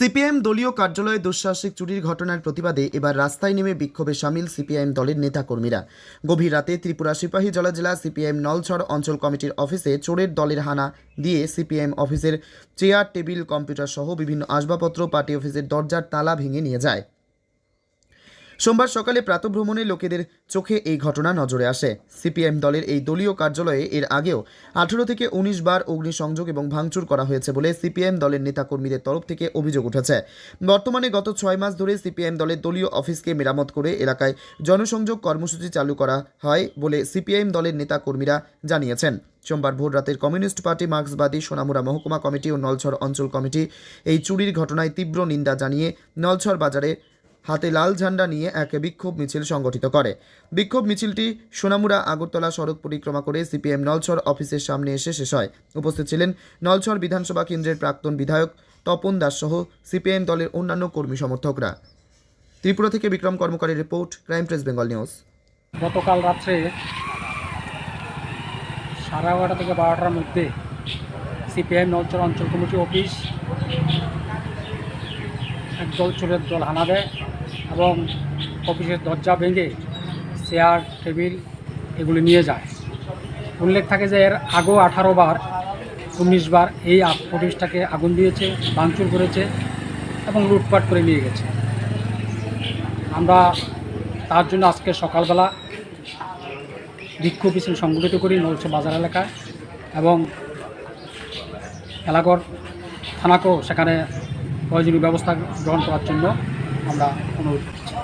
CPM দলীয় কার্যালয়ে দুঃসাহসিক চুরির ঘটনার প্রতিবাদে এবার রাস্তায় নেমে বিক্ষোভে সামিল সিপিআইএম দলের নেতাকর্মীরা। গভীর রাতে ত্রিপুরা সিপাহী জলা জেলা সিপিএম নলছড় অঞ্চল কমিটির অফিসে চোরের দলের হানা দিয়ে সিপিএম অফিসের চেয়ার, টেবিল কম্পিউটার সহ বিভিন্ন আসবাবপত্র পার্টি অফিসের দরজার তালা ভেঙে নিয়ে যায়। সোমবার সকালে প্রাতভ্রমণে লোকেদের চোখে এই ঘটনা নজরে আসে। সিপিএম দলের এই দলীয় কার্যালয়ে এর আগেও আঠেরো থেকে উনিশ বার অগ্নিসংযোগ এবং ভাঙচুর করা হয়েছে বলে সিপিএম দলের নেতাকর্মীদের তরফ থেকে অভিযোগ উঠেছে। বর্তমানে গত ছয় মাস ধরে সিপিএম দলের দলীয় অফিসকে মেরামত করে এলাকায় জনসংযোগ কর্মসূচি চালু করা হয় বলে সিপিআইএম দলের নেতাকর্মীরা জানিয়েছেন। সোমবার ভোর রাতের কমিউনিস্ট পার্টি, মার্ক্সবাদী, সোনামুড়া মহকুমা কমিটি ও নলছড় অঞ্চল কমিটি এই চুরির ঘটনায় তীব্র নিন্দা জানিয়ে নলছড় বাজারে হাতে লাল ঝান্ডা নিয়ে এক বিক্ষোভ মিছিল সংগঠিত করে। বিক্ষোভ মিছিলটি সোনামুড়া, আগরতলা সড়ক পরিক্রমা করে সিপিএম নলছড় অফিসের সামনে এসে শেষ হয়। উপস্থিত ছিলেন নলছড় বিধানসভা কেন্দ্রের প্রাক্তন বিধায়ক তপন দাস সহ সিপিএম দলের অন্যান্য কর্মী সমর্থকরা। ত্রিপুরা থেকে Bikram কর্মকারী report, crime press Bengal news. গতকাল রাত্রে সাড়ে এগারোটা থেকে বারোটার মধ্যে সিপিআইএম নলচর অঞ্চল কমিটি অফিস, একদল চোরের দল হানা দেয়। এবং অফিসের দরজা ভেঙে চেয়ার, টেবিল এগুলি নিয়ে যায়। উল্লেখ থাকে যে এর আগেও আঠারো বার, উনিশ বার এই অফিসটাকে আগুন দিয়েছে, ভাঙচুর করেছে এবং লুটপাট করে নিয়ে গেছে। আমরা তার জন্য আজকে সকালবেলা বিক্ষোভ মিছিল সংগঠিত করি নলছে বাজার এলাকায় এবং এলাকার থানাকেও সেখানে প্রয়োজনীয় ব্যবস্থা গ্রহণ করার জন্য আমরা অনুরোধ করছি।